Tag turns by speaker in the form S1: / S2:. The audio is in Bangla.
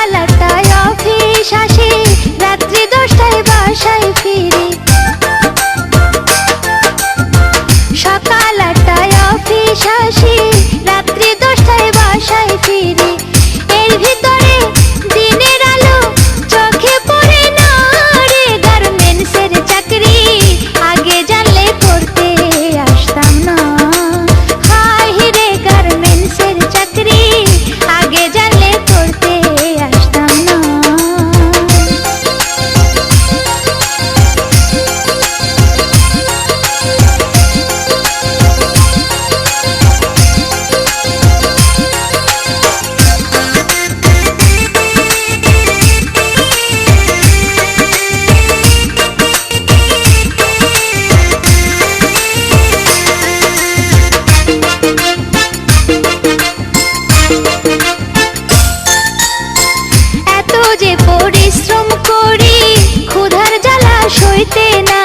S1: বেলাটায় অফিস আসি, রাত্রি দশটায় বাসায় ফিরি। সকাল আটটায় অফিস আসি, রাত্রি দশটায় বাসায় ফিরি। এর ভিতর যে পরিশ্রম করি ক্ষুধার জ্বালা সইতে না